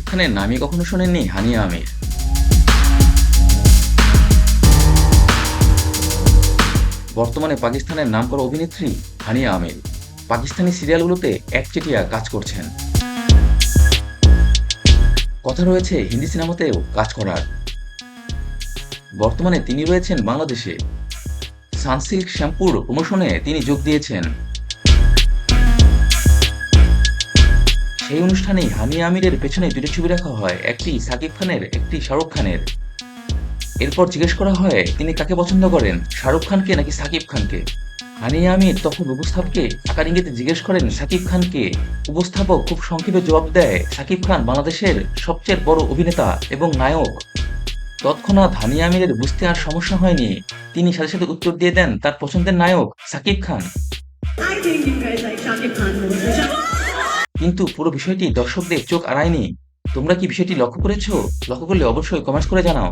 খানের নামই কখনো শোনেননি? হানিয়া আমির। বর্তমানে পাকিস্তানের নামকরা অভিনেত্রী হানিয়া আমির। পাকিস্তানি সিরিয়ালগুলোতে একচেটিয়া কাজ করছেন। কথা রয়েছে, হিন্দি সিনেমাতেও কাজ করার। বর্তমানে তিনি রয়েছেন বাংলাদেশে। সানসিল্ক শ্যাম্পুর প্রমোশনে তিনি যোগ দিয়েছেন। সেই অনুষ্ঠানে হানি আমিরের পেছনে দুটি ছবি রাখা হয়। একটি সাকিব খানের, একটি শাহরুখ খানের। এরপর জিজ্ঞেস করা হয়, তিনি কাকে পছন্দ করেন? শাহরুখ খানকে নাকি সাকিব খানকে? হানি আমির তখন উপস্থাপকে আকার ইঙ্গিতে জিজ্ঞেস করেন, সাকিব খানকে? উপস্থাপক খুব সংক্ষেপে জবাব দেয়, সাকিব খান বাংলাদেশের সবচেয়ে বড় অভিনেতা এবং নায়ক। তৎক্ষণাৎ হানি আমিরের বুঝতে আর সমস্যা হয়নি। তিনি সাথে সাথে উত্তর দিয়ে দেন, তার পছন্দের নায়ক Shakib Khan. I think you guys like Shakib Khan কিন্তু পুরো বিষয়টি দর্শকদের চোখ আড়ায়নি। তোমরা কি বিষয়টি লক্ষ্য করেছ? লক্ষ্য করলে অবশ্যই কমেন্টস করে জানাও।